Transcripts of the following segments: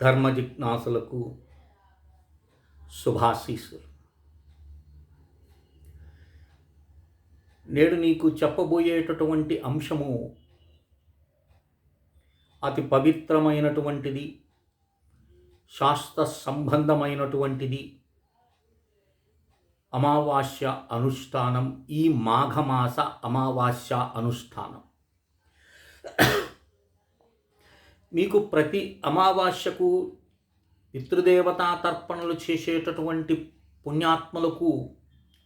ధర్మ జిజ్ఞాసులకు శుభాశీస్సులు. నేడు నీకు చెప్పబోయేటటువంటి అంశము అతి పవిత్రమైనటువంటిది శాస్త్ర సంబంధమైనటువంటిది అమావాస్య అనుష్ఠానం ఈ మాఘమాస అమావాస్య అనుష్ఠానం. మీకు ప్రతి అమావాస్యకు పితృదేవతా తర్పణలు చేసేటటువంటి పుణ్యాత్మలకు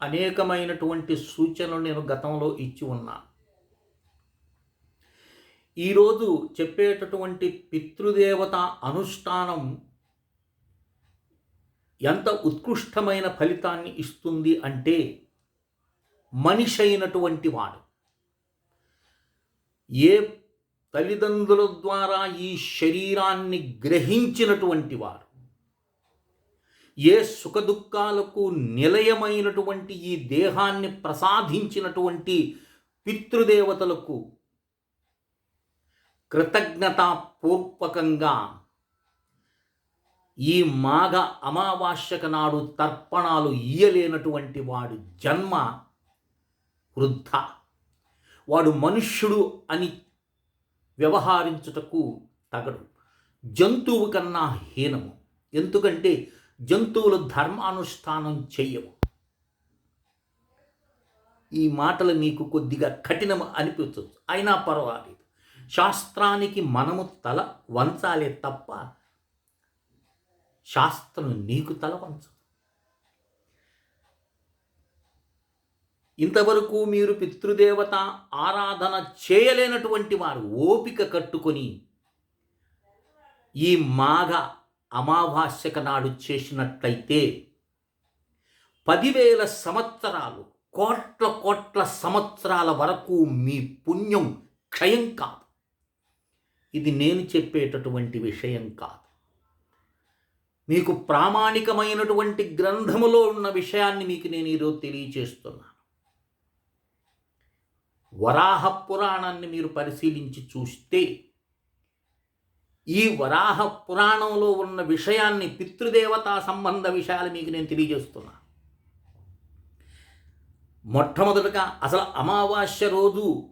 అనేకమైనటువంటి సూచనలు నేను గతంలో ఇచ్చి ఉన్నా. ఈరోజు చెప్పేటటువంటి పితృదేవత అనుష్ఠానం ఎంత ఉత్కృష్టమైన ఫలితాన్ని ఇస్తుంది అంటే మనిషి అయినటువంటి వాడు ఏ తల్లిదండ్రుల ద్వారా ఈ శరీరాన్ని గ్రహించినటువంటి వాడు ఏ సుఖదుఖాలకు నిలయమైనటువంటి ఈ దేహాన్ని ప్రసాదించినటువంటి పితృదేవతలకు కృతజ్ఞతాపూర్వకంగా ఈ మాఘ అమావాస్యక నాడు తర్పణాలు ఇయ్యలేనటువంటి వాడి జన్మ వృద్ధ. వాడు మనుష్యుడు అని వ్యవహరించుటకు తగడు. జంతువు కన్నా హీనము. ఎందుకంటే జంతువులు ధర్మానుష్ఠానం చెయ్యవు ఈ మాటలు మీకు కొద్దిగా కఠినం అనిపించవచ్చు అయినా పర్వాలేదు. శాస్త్రానికి మనము తల వంచాలే తప్ప శాస్త్రం నీకు తల వంచదు. ఇంతవరకు మీరు పితృదేవత ఆరాధన చేయలేనటువంటి వారు ఓపిక కట్టుకొని ఈ మాఘ అమావాస్యక నాడు చేసినట్లయితే పదివేల సంవత్సరాలు కోట్ల కోట్ల సంవత్సరాల వరకు మీ పుణ్యం క్షయం కాదు. ఇది నేను చెప్పేటటువంటి విషయం కాదు. మీకు ప్రామాణికమైనటువంటి గ్రంథములో ఉన్న విషయాన్ని మీకు నేను ఈరోజు తెలియచేస్తున్నాను వరాహ పురాణాన్ని మీరు పరిశీలించి చూస్తే ఈ వరాహ పురాణంలో ఉన్న విషయాన్ని పితృదేవతా సంబంధ విషయాలు మీకు నేను తెలియజేస్తున్నా. మొట్టమొదటగా అసలు అమావాస్య రోజు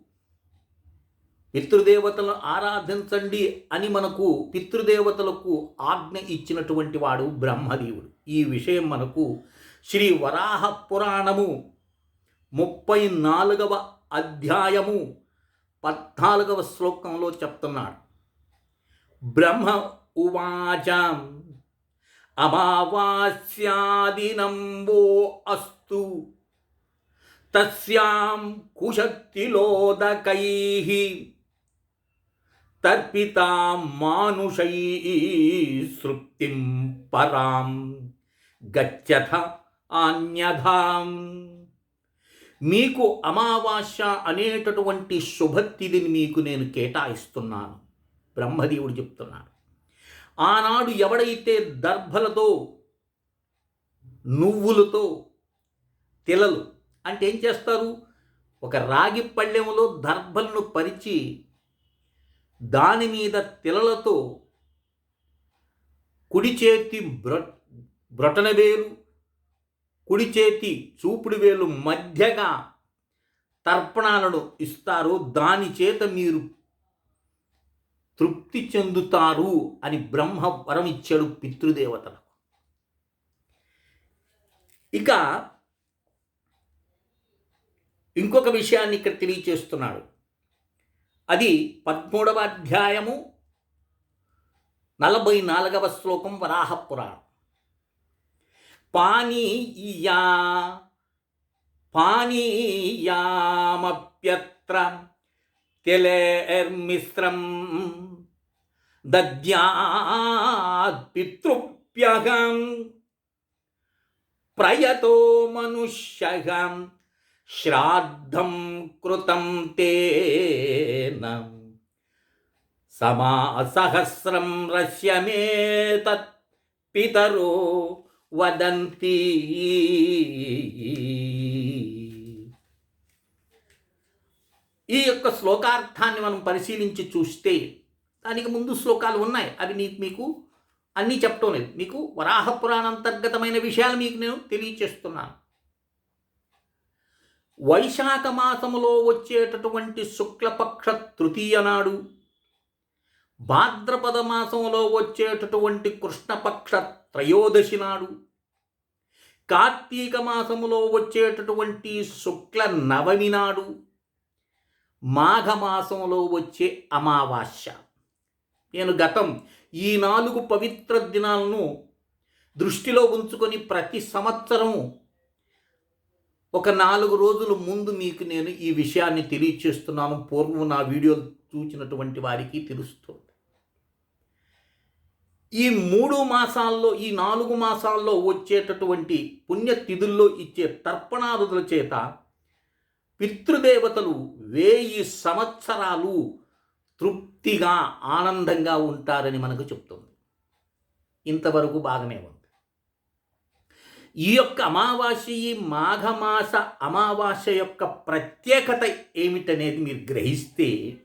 పితృదేవతలను ఆరాధించండి అని మనకు పితృదేవతలకు ఆజ్ఞ ఇచ్చినటువంటి వాడు బ్రహ్మదేవుడు. ఈ విషయం మనకు శ్రీ వరాహ పురాణము ముప్పై నాలుగవ అధ్యాయము పద్నాలుగవ శ్లోకంలో చెప్తున్నాడు. బ్రహ్మ ఉవాచ అమావాస్యాదినంబో అస్తు తస్యాం కుశక్తిలోదకై తర్పితాం మానుషై సృప్తిం పరాం గచ్చథ ఆన్యథాం మీకు అమావాస్య అనేటటువంటి శుభతిథిని మీకు నేను కేటాయిస్తున్నాను. బ్రహ్మదేవుడు చెప్తున్నాడు. ఆనాడు ఎవడైతే దర్భలతో నువ్వులతో తిలలు అంటే ఏం చేస్తారు? ఒక రాగి పళ్ళెంలో దర్భలను పరిచి దాని మీద తిలలతో కుడి చేతి బ్రొ బ్రొటన వేరు కుడి చేతి చూపుడు వేలు మధ్యగా తర్పణాలను ఇస్తారు. దాని చేత మీరు తృప్తి చెందుతారు అని బ్రహ్మ వరం ఇచ్చాడు పితృదేవతలకు. ఇక ఇంకొక విషయాన్ని ఇక్కడ తెలియచేస్తున్నాడు. అది పద్మూడవ అధ్యాయము నలభై నాలుగవ శ్లోకం వరాహ పురాణం. పానీయా పానీయామప్యత్ర తిలేర్మిశ్రం దద్యాత్ ప్రయతో మనుష్యగం శ్రాద్ధం కృతం తేన సమాసహస్రం రస్యమేతత్ పితరో వదంతి. ఈ యొక్క శ్లోకార్థాన్ని మనం పరిశీలించి చూస్తే దానికి ముందు శ్లోకాలు ఉన్నాయి. అవి నీకు మీకు అన్నీ చెప్పటం లేదు. మీకు వరాహ పురాణ అంతర్గతమైన విషయాలు మీకు నేను తెలియచేస్తున్నాను. వైశాఖ మాసములో వచ్చేటటువంటి శుక్లపక్ష తృతీయ నాడు భాద్రపద మాసంలో వచ్చేటటువంటి కృష్ణపక్ష త్రయోదశి నాడు. కార్తీక మాసములో వచ్చేటటువంటి శుక్ల నవమి నాడు మాఘమాసంలో వచ్చే అమావాస్య. నేను గతం ఈ నాలుగు పవిత్ర దినాలను దృష్టిలో ఉంచుకొని ప్రతి సంవత్సరము ఒక నాలుగు రోజుల ముందు మీకు నేను ఈ విషయాన్ని తెలియచేస్తున్నాను. పూర్వం నా వీడియోలు చూసినటువంటి వారికి తెలుస్తుంది. ఈ మూడు మాసాల్లో ఈ నాలుగు మాసాల్లో వచ్చేటటువంటి పుణ్యతిథుల్లో ఇచ్చే తర్పణాదుల చేత పితృదేవతలు వేయి సంవత్సరాలు తృప్తిగా ఆనందంగా ఉంటారని మనకు చెప్తుంది. ఇంతవరకు బాగానే ఉంది. ఈ యొక్క అమావాస్య ఈ మాఘమాస అమావాస్య యొక్క ప్రత్యేకత ఏమిటనేది మీరు గ్రహిస్తే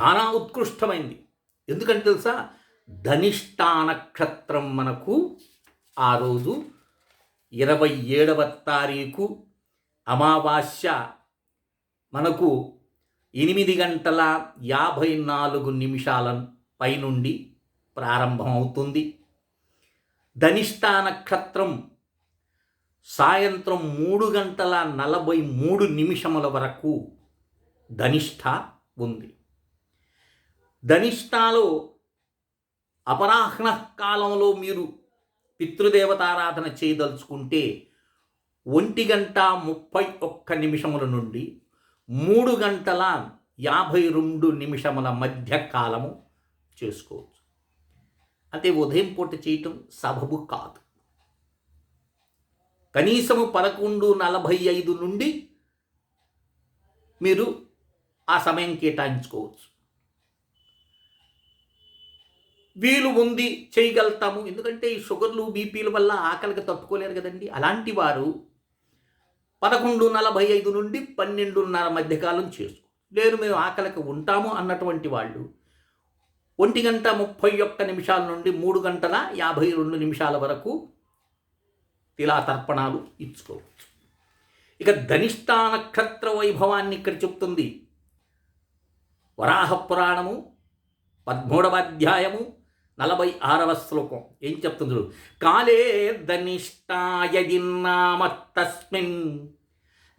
చాలా ఉత్కృష్టమైంది. ఎందుకంటే తెలుసా? ధనిష్టా నక్షత్రం మనకు ఆ రోజు ఇరవై ఏడవ తారీఖు అమావాస్య. మనకు ఎనిమిది గంటల యాభై నాలుగు నిమిషాల పైనుండి ప్రారంభమవుతుంది. ధనిష్టా నక్షత్రం సాయంత్రం మూడు గంటల నలభై మూడు నిమిషముల వరకు ధనిష్ట ఉంది. ధనిష్టాలో అపరాహ్న కాలంలో మీరు పితృదేవతారాధన చేయదలుచుకుంటే ఒంటి గంట ముప్పై ఒక్క నిమిషముల నుండి మూడు గంటల యాభై రెండు నిమిషముల మధ్య కాలము చేసుకోవచ్చు. అంటే ఉదయం పూట చేయటం సబబు కాదు. కనీసము పదకొండు నలభై ఐదు నుండి మీరు ఆ సమయం కేటాయించుకోవచ్చు. వీలు ఉంది చేయగలుగుతాము. ఎందుకంటే ఈ షుగర్లు బీపీల వల్ల ఆకలికి తట్టుకోలేరు కదండి. అలాంటి వారు పదకొండు నలభై ఐదు నుండి పన్నెండున్నర మధ్యకాలం చేసుకో. లేదు మేము ఆకలికి ఉంటాము అన్నటువంటి వాళ్ళు ఒంటి గంట ముప్పై ఒక్క నిమిషాల నుండి మూడు గంటల యాభై రెండు నిమిషాల వరకు ఇలా తర్పణాలు ఇచ్చుకోవచ్చు. ఇక ధనిష్టా నక్షత్ర వైభవాన్ని ఇక్కడ చెప్తుంది. వరాహ పురాణము పద్మూడవ అధ్యాయము నలభై ఆరవ శ్లోకం. ఏం చెప్తుంది కాలే ధనిష్టాయదిన్నామ తస్మిన్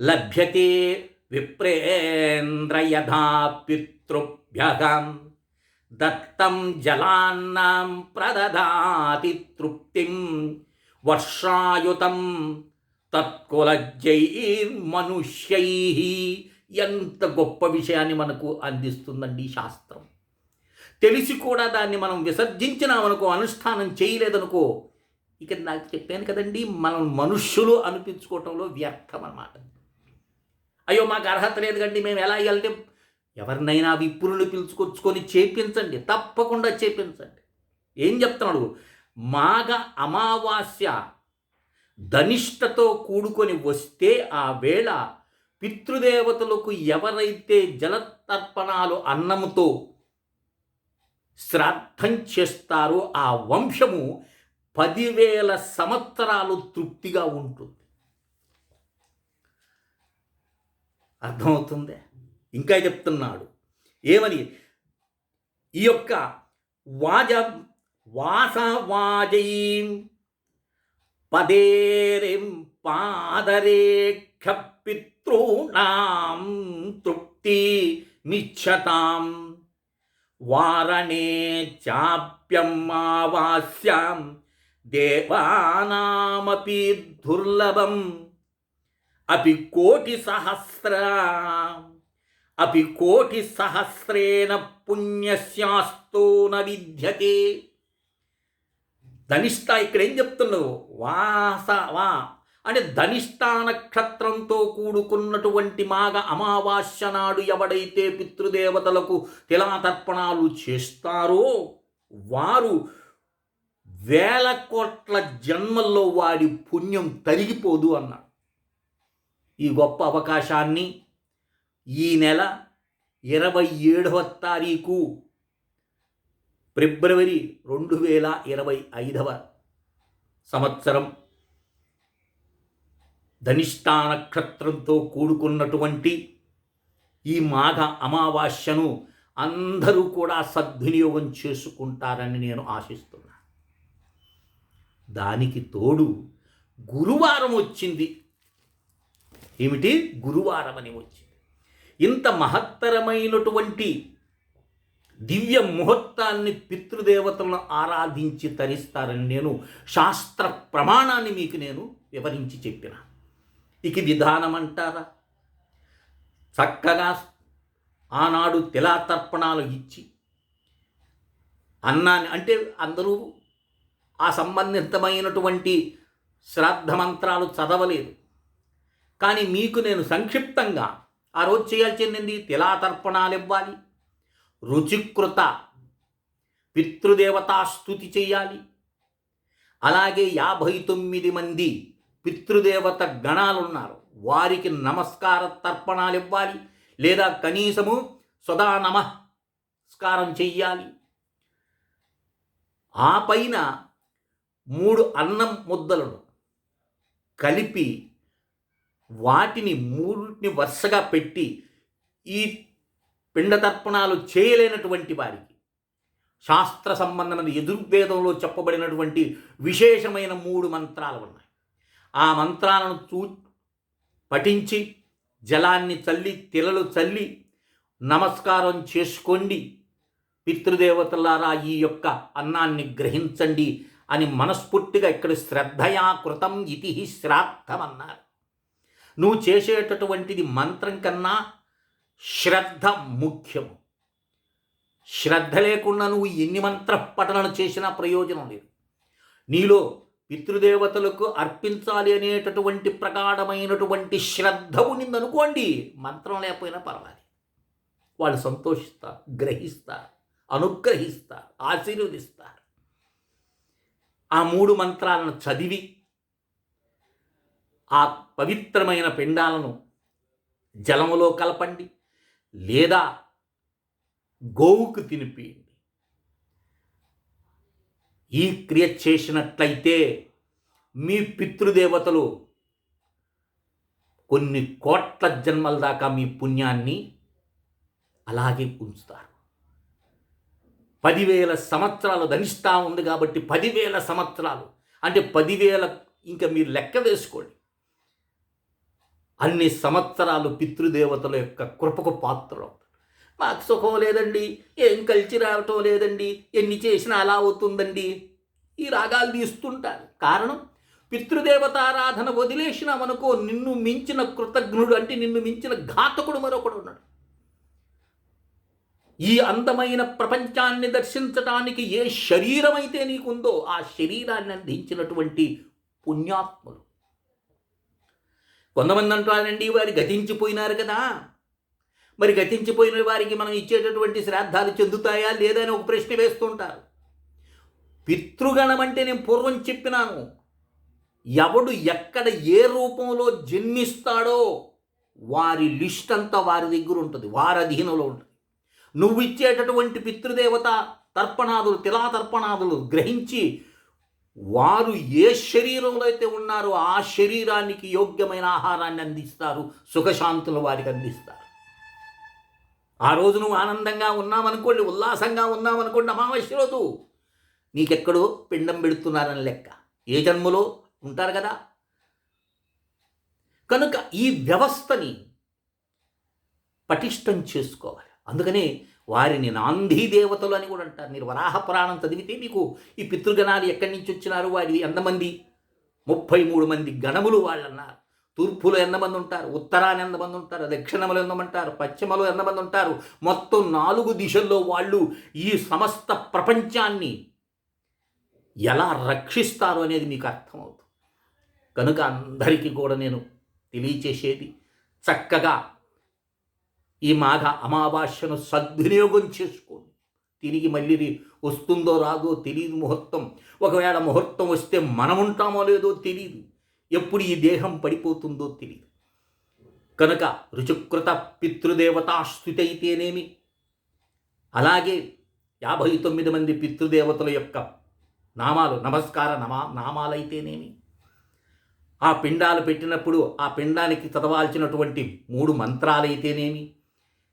లభ్యతే విప్రేంద్ర యథా పితృభ్యగం దత్తం జలాన్నాం ప్రదదాతి తృప్తిం వర్షాయుతం తత్కులజైర్మనుష్యై ఎంత గొప్ప విషయాన్ని మనకు అందిస్తుందండి శాస్త్రం. తెలిసి కూడా దాన్ని మనం విసర్జించినామనుకో అనుష్ఠానం చేయలేదనుకో ఇక నాకు చెప్పాను కదండి మనం మనుష్యులు అనిపించుకోవటంలో వ్యర్థం అనమాట అయ్యో మాకు అర్హత లేదు కండి మేము ఎలా వెళ్తే ఎవరినైనా విప్పులను పిలుచుకొచ్చుకొని చేపించండి తప్పకుండా చేపించండి. ఏం చెప్తున్నాడు? మాఘ అమావాస్య ధనిష్టతో కూడుకొని వస్తే ఆ వేళ పితృదేవతలకు ఎవరైతే జలతర్పణాలు అన్నముతో శ్రాద్ధం చేస్తారో ఆ వంశము పదివేల సంవత్సరాలు తృప్తిగా ఉంటుంది. అర్థమవుతుందే? ఇంకా చెప్తున్నాడు. ఏమని? ఈ యొక్క వాజ వాసవాజై పదేరిం పాదరేక్ష పితృణాం తృప్తి నిచ్చతాం. వారణే చాప్యమావాస్యాం దేవానామపి దుర్లభం. అపి కోటి సహస్ర అపి కోటి సహస్రేణ పుణ్యశాస్తో న విద్యతే. ధనిష్ట ఇక్కడ ఏం చెప్తున్నావు వాస వా అంటే ధనిష్టా నక్షత్రంతో కూడుకున్నటువంటి మాగ అమావాస్య నాడు ఎవడైతే పితృదేవతలకు తిలాతర్పణాలు చేస్తారో వారు వేల కోట్ల జన్మల్లో వాడి పుణ్యం తరిగిపోదు అన్నాడు. ఈ గొప్ప అవకాశాన్ని ఈ నెల ఇరవై ఏడవ తారీఖు ఫిబ్రవరి రెండు వేల ఇరవై ఐదవ సంవత్సరం ధనిష్టా నక్షత్రంతో కూడుకున్నటువంటి ఈ మాఘ అమావాస్యను అందరూ కూడా సద్వినియోగం చేసుకుంటారని నేను ఆశిస్తున్నా. దానికి తోడు గురువారం వచ్చింది. ఏమిటి? గురువారం అని వచ్చింది. ఇంత మహత్తరమైనటువంటి దివ్య ముహూర్తాన్ని పితృదేవతలను ఆరాధించి తరిస్తారని నేను శాస్త్ర ప్రమాణాన్ని మీకు నేను వివరించి చెప్పిన. ఇక విధానం అంటారా చక్కగా ఆనాడు తిలాతర్పణాలు ఇచ్చి అన్నాన్ని అంటే అందరూ ఆ సంబంధితమైనటువంటి శ్రాద్ధ మంత్రాలు చదవలేదు. కానీ మీకు నేను సంక్షిప్తంగా ఆ రోజు చేయాల్సింది తిలాతర్పణాలు ఇవ్వాలి. రుచికృత పితృదేవతా స్థుతి చేయాలి. అలాగే యాభై తొమ్మిది మంది పితృదేవత గణాలు ఉన్నారు వారికి నమస్కార తర్పణాలు ఇవ్వాలి లేదా కనీసము సదా నమస్కారం చెయ్యాలి. ఆ పైన మూడు అన్నం ముద్దలను కలిపి వాటిని మూడిని వరుసగా పెట్టి ఈ పిండ తర్పణాలు చేయలేనటువంటి వారికి శాస్త్ర సంబంధమైన ఎదుర్వేదంలో చెప్పబడినటువంటి విశేషమైన మూడు మంత్రాలు ఉన్నాయి. ఆ మంత్రాలను చూ పఠించి జలాన్ని చల్లి తిలలు చల్లి నమస్కారం చేసుకోండి. పితృదేవతలారా ఈ యొక్క అన్నాన్ని గ్రహించండి అని మనస్ఫూర్తిగా ఇక్కడ శ్రద్ధయా కృతం ఇతి శ్రాద్ధం అన్నారు నువ్వు చేసేటటువంటిది మంత్రం కన్నా శ్రద్ధ ముఖ్యము. శ్రద్ధ లేకుండా నువ్వు ఎన్ని మంత్ర పఠనలు చేసినా ప్రయోజనం లేదు. నీలో పితృదేవతలకు అర్పించాలి అనేటటువంటి ప్రగాఢమైనటువంటి శ్రద్ధ ఉన్నిందనుకోండి మంత్రం లేకపోయినా పర్వాలేదు. వాళ్ళు సంతోషిస్తారు గ్రహిస్తారు అనుగ్రహిస్తారు ఆశీర్వదిస్తారు. ఆ మూడు మంత్రాలను చదివి ఆ పవిత్రమైన పిండాలను జలములో కలపండి లేదా గోవుకు తినిపియండి. ఈ క్రియ చేసినట్లయితే మీ పితృదేవతలు కొన్ని కోట్ల జన్మల దాకా మీ పుణ్యాన్ని అలాగే ఉంచుతారు. పదివేల సంవత్సరాలు ధనిష్టా ఉంది కాబట్టి పదివేల సంవత్సరాలు. అంటే పదివేల ఇంకా మీరు లెక్క వేసుకోండి. అన్ని సంవత్సరాలు పితృదేవతల యొక్క కృపకు పాత్రలు. మాకు సుఖం లేదండి. ఏం కలిసి రావటం లేదండి. ఎన్ని చేసినా అలా అవుతుందండి. ఈ రాగాలు తీస్తుంటారు. కారణం పితృదేవతారాధన వదిలేసినామనుకో నిన్ను మించిన కృతజ్ఞుడు అంటే నిన్ను మించిన ఘాతకుడు మరొకడు ఉన్నాడు. ఈ అందమైన ప్రపంచాన్ని దర్శించటానికి ఏ శరీరం అయితే నీకుందో ఆ శరీరాన్ని అందించినటువంటి పుణ్యాత్ములు కొంతమంది అంటారండి వారి గతించిపోయినారు కదా. మరి గతించిపోయిన వారికి మనం ఇచ్చేటటువంటి శ్రాద్ధాలు చెందుతాయా లేదా అని ఒక ప్రశ్న వేస్తుంటారు పితృగణం అంటే నేను పూర్వం చెప్పినాను ఎవడు ఎక్కడ ఏ రూపంలో జన్మిస్తాడో వారి లిస్ట్ అంతా వారి దగ్గర ఉంటుంది వారి అధీనంలో ఉంటుంది. నువ్వు ఇచ్చేటటువంటి పితృదేవత తర్పణాదులు తిలా తర్పణాదులు గ్రహించి వారు ఏ శరీరంలో అయితే ఉన్నారో ఆ శరీరానికి యోగ్యమైన ఆహారాన్ని అందిస్తారు సుఖశాంతులు వారికి అందిస్తారు. ఆ రోజు నువ్వు ఆనందంగా ఉన్నామనుకోండి ఉల్లాసంగా ఉన్నామనుకోండి అమావాస్య రోజు. నీకెక్కడో పిండం పెడుతున్నారని లెక్క. ఏ జన్మలో? ఉంటారు కదా. కనుక ఈ వ్యవస్థని పటిష్టం చేసుకోవాలి. అందుకనే వారిని నాందీ దేవతలు అని కూడా అంటారు. మీరు వరాహ పురాణం చదివితే మీకు ఈ పితృగణాలు ఎక్కడి నుంచి వచ్చినారు? వారి ఎంతమంది? ముప్పై మూడు మంది గణములు వాళ్ళు అన్నారు తూర్పులో ఎంతమంది ఉంటారు ఉత్తరాన్ని ఎంతమంది ఉంటారు దక్షిణములు ఎంతమంటారు పశ్చిమలో ఎంతమంది ఉంటారు. మొత్తం నాలుగు దిశల్లో వాళ్ళు ఈ సమస్త ప్రపంచాన్ని ఎలా రక్షిస్తారు అనేది మీకు అర్థమవుతుంది. కనుక అందరికీ కూడా నేను తెలియచేసేది చక్కగా ఈ మాఘ అమావాస్యను సద్వినియోగం చేసుకోండి. తిరిగి మళ్ళీ వస్తుందో రాదో తెలియదు ముహూర్తం. ఒకవేళ ముహూర్తం వస్తే మనం ఉంటామో లేదో తెలియదు ఎప్పుడు ఈ దేహం పడిపోతుందో తెలియదు కనుక రుచుకృత పితృదేవతాస్థుతి అయితేనేమి అలాగే యాభై తొమ్మిది మంది పితృదేవతల యొక్క నామాలు నమస్కార నమా నామాలైతేనేమి? ఆ పిండాలు పెట్టినప్పుడు ఆ పిండానికి చదవాల్సినటువంటి మూడు మంత్రాలైతేనేమి?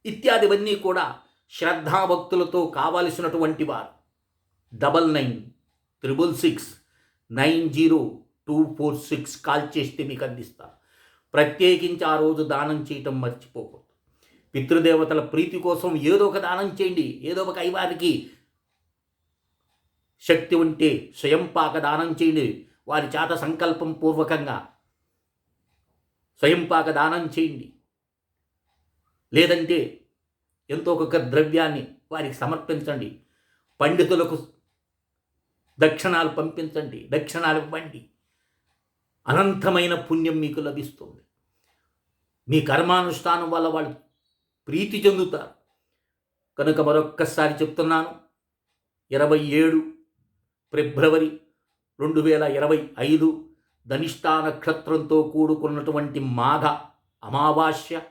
ఇత్యాదివన్నీ కూడా శ్రద్ధాభక్తులతో కావలసినటువంటి వారు. Double nine triple six nine zero two four six call చేస్తే మీకు అందిస్తాను. ప్రత్యేకించి ఆ రోజు దానం చేయటం మర్చిపోకూడదు. పితృదేవతల ప్రీతి కోసం ఏదో ఒక దానం చేయండి. ఏదో ఒక ఐవారికి శక్తి ఉంటే స్వయంపాక దానం చేయండి. వారి చేత సంకల్పం పూర్వకంగా స్వయంపాక దానం చేయండి. లేదంటే ఎంతో ఒక ద్రవ్యాన్ని వారికి సమర్పించండి. పండితులకు దక్షిణాలు పంపించండి. దక్షిణాలు ఇవ్వండి. అనంతమైన పుణ్యం మీకు లభిస్తుంది. మీ కర్మానుష్ఠానం వల్ల వాళ్ళు ప్రీతి చెందుతారు. కనుక మరొక్కసారి చెప్తున్నాను. ఇరవై ఏడు ఫిబ్రవరి రెండు వేల ఇరవై ఐదు ధనిష్టా నక్షత్రంతో కూడుకున్నటువంటి మాఘ అమావాస్య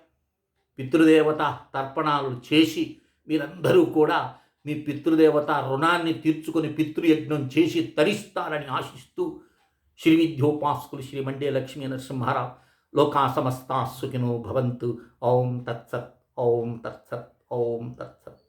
పితృదేవత తర్పణాలు చేసి మీరందరూ కూడా మీ పితృదేవత రుణాన్ని తీర్చుకొని పితృయజ్ఞం చేసి తరిస్తారని ఆశిస్తూ श्री विध्योपास लक्ष्मी नरसिंहराव लोका समस्ता सुखिनो भवंतु ओम तत्सत् ओम तत्सत ओम तत्सत।